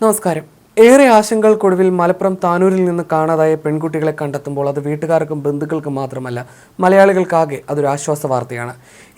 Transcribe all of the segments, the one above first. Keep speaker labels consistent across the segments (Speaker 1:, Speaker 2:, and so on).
Speaker 1: നമസ്കാരം. ഏറെ ആശങ്കകൾക്കൊടുവിൽ മലപ്പുറം താനൂരിൽ നിന്ന് കാണാതായ പെൺകുട്ടികളെ കണ്ടെത്തുമ്പോൾ അത് വീട്ടുകാർക്കും ബന്ധുക്കൾക്കും മാത്രമല്ല മലയാളികൾക്കാകെ അതൊരു ആശ്വാസ വാർത്തയാണ്.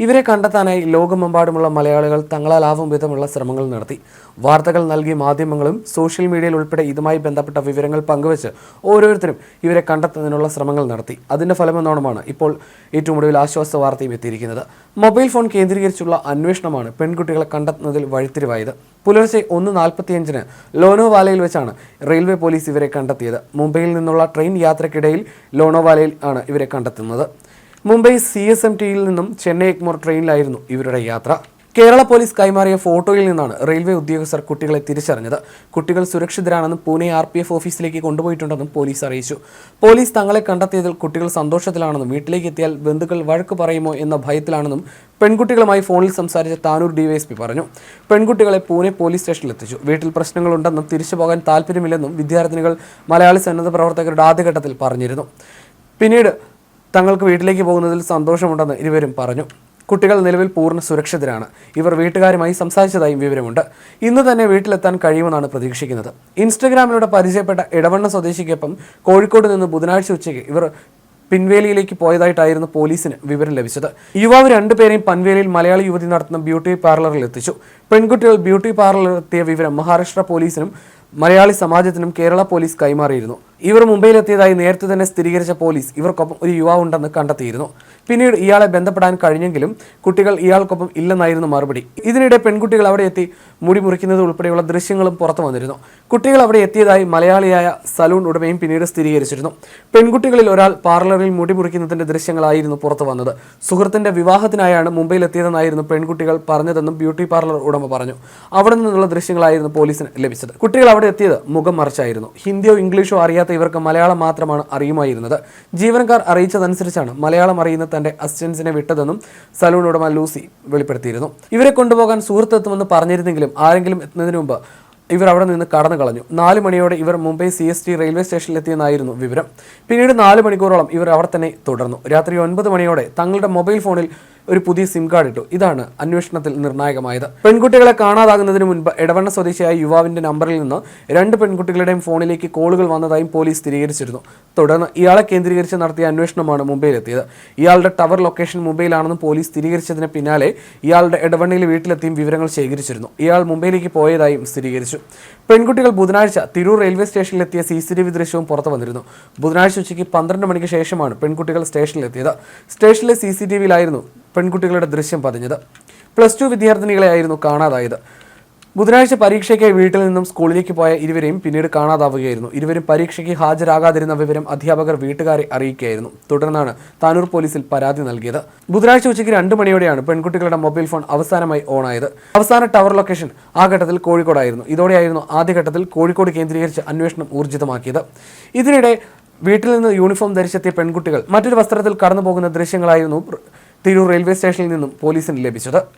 Speaker 1: ഇവരെ കണ്ടെത്താനായി ലോകമെമ്പാടുമുള്ള മലയാളികൾ തങ്ങളാലാവും വിധമുള്ള ശ്രമങ്ങൾ നടത്തി. വാർത്തകൾ നൽകിയ മാധ്യമങ്ങളും സോഷ്യൽ മീഡിയയിൽ ഉൾപ്പെടെ ഇതുമായി ബന്ധപ്പെട്ട വിവരങ്ങൾ പങ്കുവച്ച് ഓരോരുത്തരും ഇവരെ കണ്ടെത്തുന്നതിനുള്ള ശ്രമങ്ങൾ നടത്തി. അതിന്റെ ഫലമെന്നോണമാണ് ഇപ്പോൾ ഏറ്റവും ഒടുവിൽ ആശ്വാസ വാർത്തയും എത്തിയിരിക്കുന്നത്. മൊബൈൽ ഫോൺ കേന്ദ്രീകരിച്ചുള്ള അന്വേഷണമാണ് പെൺകുട്ടികളെ കണ്ടെത്തുന്നതിൽ വഴിത്തിരിവായത്. പുലർച്ചെ ഒന്ന് നാൽപ്പത്തിയഞ്ചിന് ലോണോവാലയിൽ വെച്ചാണ് റെയിൽവേ പോലീസ് ഇവരെ കണ്ടെത്തിയത്. മുംബൈയിൽ നിന്നുള്ള ട്രെയിൻ യാത്രക്കിടയിൽ ലോണോവാലയിൽ ആണ് ഇവരെ കണ്ടെത്തുന്നത്. മുംബൈ സി എസ് എം ടിയിൽ നിന്നും ചെന്നൈ എഗ്മോർ ട്രെയിനിലായിരുന്നു ഇവരുടെ യാത്ര. കേരള പോലീസ് കൈമാറിയ ഫോട്ടോയിൽ നിന്നാണ് റെയിൽവേ ഉദ്യോഗസ്ഥർ കുട്ടികളെ തിരിച്ചറിഞ്ഞത്. കുട്ടികൾ സുരക്ഷിതരാണെന്നും പൂനെ ആർ പി എഫ് ഓഫീസിലേക്ക് കൊണ്ടുപോയിട്ടുണ്ടെന്നും പോലീസ് അറിയിച്ചു. പോലീസ് തങ്ങളെ കണ്ടെത്തിയതിൽ കുട്ടികൾ സന്തോഷത്തിലാണെന്നും വീട്ടിലേക്ക് എത്തിയാൽ ബന്ധുക്കൾ വഴക്ക് പറയുമോ എന്ന ഭയത്തിലാണെന്നും പെൺകുട്ടികളുമായി ഫോണിൽ സംസാരിച്ച താനൂർ ഡിവൈഎസ്പി പറഞ്ഞു. പെൺകുട്ടികളെ പൂനെ പോലീസ് സ്റ്റേഷനിൽ എത്തിച്ചു. വീട്ടിൽ പ്രശ്നങ്ങളുണ്ടെന്നും തിരിച്ചു പോകാൻ താല്പര്യമില്ലെന്നും വിദ്യാർത്ഥിനികൾ മലയാളി സന്നദ്ധ പ്രവർത്തകരുടെ ആദ്യഘട്ടത്തിൽ പറഞ്ഞിരുന്നു. പിന്നീട് തങ്ങൾക്ക് വീട്ടിലേക്ക് പോകുന്നതിൽ സന്തോഷമുണ്ടെന്ന് ഇരുവരും പറഞ്ഞു. കുട്ടികൾ നിലവിൽ പൂർണ സുരക്ഷിതരാണ്. ഇവർ വീട്ടുകാരുമായി സംസാരിച്ചതായും വിവരമുണ്ട്. ഇന്ന് തന്നെ വീട്ടിലെത്താൻ കഴിയുമെന്നാണ് പ്രതീക്ഷിക്കുന്നത്. ഇൻസ്റ്റഗ്രാമിലൂടെ പരിചയപ്പെട്ട ഇടവണ്ണ സ്വദേശിക്കൊപ്പം കോഴിക്കോട് നിന്ന് ബുധനാഴ്ച ഉച്ചയ്ക്ക് ഇവർ പിൻവേലിയിലേക്ക് പോയതായിട്ടായിരുന്നു പോലീസിന് വിവരം ലഭിച്ചത്. യുവാവ് രണ്ടുപേരെയും പൻവേലിയിൽ മലയാളി യുവതി നടത്തുന്ന ബ്യൂട്ടി പാർലറിൽ എത്തിച്ചു. പെൺകുട്ടികൾ ബ്യൂട്ടി പാർലറിൽ എത്തിയ വിവരം മഹാരാഷ്ട്ര പോലീസിനും മലയാളി സമാജത്തിനും കേരള പോലീസ് കൈമാറിയിരുന്നു. ഇവർ മുംബൈയിലെത്തിയതായി നേരത്തെ തന്നെ സ്ഥിരീകരിച്ച പോലീസ് ഇവർക്കൊപ്പം ഒരു യുവാവുണ്ടെന്ന് കണ്ടെത്തിയിരുന്നു. പിന്നീട് ഇയാളെ ബന്ധപ്പെടാൻ കഴിഞ്ഞെങ്കിലും കുട്ടികൾ ഇയാൾക്കൊപ്പം ഇല്ലെന്നായിരുന്നു മറുപടി. ഇതിനിടെ പെൺകുട്ടികൾ അവിടെ എത്തി മുടി മുറിക്കുന്നത് ഉൾപ്പെടെയുള്ള ദൃശ്യങ്ങളും പുറത്തു വന്നിരുന്നു. കുട്ടികൾ അവിടെ എത്തിയതായി മലയാളിയായ സലൂൺ ഉടമയും പിന്നീട് സ്ഥിരീകരിച്ചിരുന്നു. പെൺകുട്ടികളിൽ ഒരാൾ പാർലറിൽ മുടി മുറിക്കുന്നതിന്റെ ദൃശ്യങ്ങളായിരുന്നു പുറത്തു വന്നത്. സുഹൃത്തിന്റെ വിവാഹത്തിനായാണ് മുംബൈയിൽ എത്തിയതെന്നായിരുന്നു പെൺകുട്ടികൾ പറഞ്ഞതെന്നും ബ്യൂട്ടി പാർലർ ഉടമ പറഞ്ഞു. അവിടെ നിന്നുള്ള ദൃശ്യങ്ങളായിരുന്നു പോലീസിന് ലഭിച്ചത്. കുട്ടികൾ അവിടെ എത്തിയത് മുഖം മറച്ചായിരുന്നു. ഹിന്ദിയോ ഇംഗ്ലീഷോ അറിയാത്ത ഇവർക്ക് മലയാളം മാത്രമാണ് അറിയുമായിരുന്നത്. ജീവനക്കാർ അറിയിച്ചതനുസരിച്ചാണ് മലയാളം അറിയുന്ന തന്റെ അസിസ്റ്റൻസിനെ വിട്ടതെന്നും സലൂൺ ഉടമ ലൂസി വെളിപ്പെടുത്തിയിരുന്നു. ഇവരെ കൊണ്ടുപോകാൻ സുഹൃത്തെത്തുമെന്ന് പറഞ്ഞിരുന്നെങ്കിലും ആരെങ്കിലും എത്തുന്നതിന് മുമ്പ് ഇവർ അവിടെ നിന്ന് കടന്നു കളഞ്ഞു. നാല് മണിയോടെ ഇവർ Mumbai C S T railway സ്റ്റേഷനിലെത്തിയെന്നായിരുന്നു വിവരം. പിന്നീട് നാല് മണിക്കൂറോളം ഇവർ അവിടെ തന്നെ തുടർന്നു. രാത്രി ഒൻപത് മണിയോടെ തങ്ങളുടെ മൊബൈൽ ഫോണിൽ ഒരു പുതിയ സിം കാർഡ് ഇട്ടു. ഇതാണ് അന്വേഷണത്തിൽ നിർണായകമായത്. പെൺകുട്ടികളെ കാണാതാകുന്നതിന് മുൻപ് എടവണ്ണ സ്വദേശിയായ യുവാവിന്റെ നമ്പറിൽ നിന്ന് രണ്ട് പെൺകുട്ടികളുടെയും ഫോണിലേക്ക് കോളുകൾ വന്നതായും പോലീസ് സ്ഥിരീകരിച്ചിരുന്നു. തുടർന്ന് ഇയാളെ കേന്ദ്രീകരിച്ച് നടത്തിയ അന്വേഷണമാണ് മുംബൈയിലെത്തിയത്. ഇയാളുടെ ടവർ ലൊക്കേഷൻ മുംബൈയിലാണെന്ന് പോലീസ് സ്ഥിരീകരിച്ചതിന് പിന്നാലെ ഇയാളുടെ എടവണ്ണയിൽ വീട്ടിലെത്തിയും വിവരങ്ങൾ ശേഖരിച്ചിരുന്നു. ഇയാൾ മുംബൈയിലേക്ക് പോയതായും സ്ഥിരീകരിച്ചു. പെൺകുട്ടികൾ ബുധനാഴ്ച തിരൂർ റെയിൽവേ സ്റ്റേഷനിലെത്തിയ സി സി ടി വി ദൃശ്യവും പുറത്തു വന്നിരുന്നു. ബുധനാഴ്ച ഉച്ചയ്ക്ക് പന്ത്രണ്ട് മണിക്ക് ശേഷമാണ് പെൺകുട്ടികൾ സ്റ്റേഷനിലെത്തിയത്. സ്റ്റേഷനിലെ സി സി ടി വിയിലായിരുന്നു പെൺകുട്ടികളുടെ ദൃശ്യം പതിഞ്ഞത്. പ്ലസ് ടു വിദ്യാർത്ഥിനികളെയായിരുന്നു കാണാതായത്. ബുധനാഴ്ച പരീക്ഷയ്ക്കായി വീട്ടിൽ നിന്നും സ്കൂളിലേക്ക് പോയ ഇരുവരെയും പിന്നീട് കാണാതാവുകയായിരുന്നു. ഇരുവരും പരീക്ഷയ്ക്ക് ഹാജരാകാതിരുന്ന വിവരം അധ്യാപകർ വീട്ടുകാരെ അറിയിക്കുകയായിരുന്നു. തുടർന്നാണ് താനൂർ പോലീസിൽ പരാതി നൽകിയത്. ബുധനാഴ്ച ഉച്ചയ്ക്ക് രണ്ട് മണിയോടെയാണ് പെൺകുട്ടികളുടെ മൊബൈൽ ഫോൺ അവസാനമായി ഓണായത്. അവസാന ടവർ ലൊക്കേഷൻ ആ ഘട്ടത്തിൽ കോഴിക്കോടായിരുന്നു. ഇതോടെയായിരുന്നു ആദ്യഘട്ടത്തിൽ കോഴിക്കോട് കേന്ദ്രീകരിച്ച് അന്വേഷണം ഊർജിതമാക്കിയത്. ഇതിനിടെ വീട്ടിൽ നിന്ന് യൂണിഫോം ധരിച്ചെത്തിയ പെൺകുട്ടികൾ മറ്റൊരു വസ്ത്രത്തിൽ കടന്നു പോകുന്ന ദൃശ്യങ്ങളായിരുന്നു തിരൂർ റെയിൽവേ സ്റ്റേഷനിൽ നിന്നും പോലീസിന് ലഭിച്ചത്.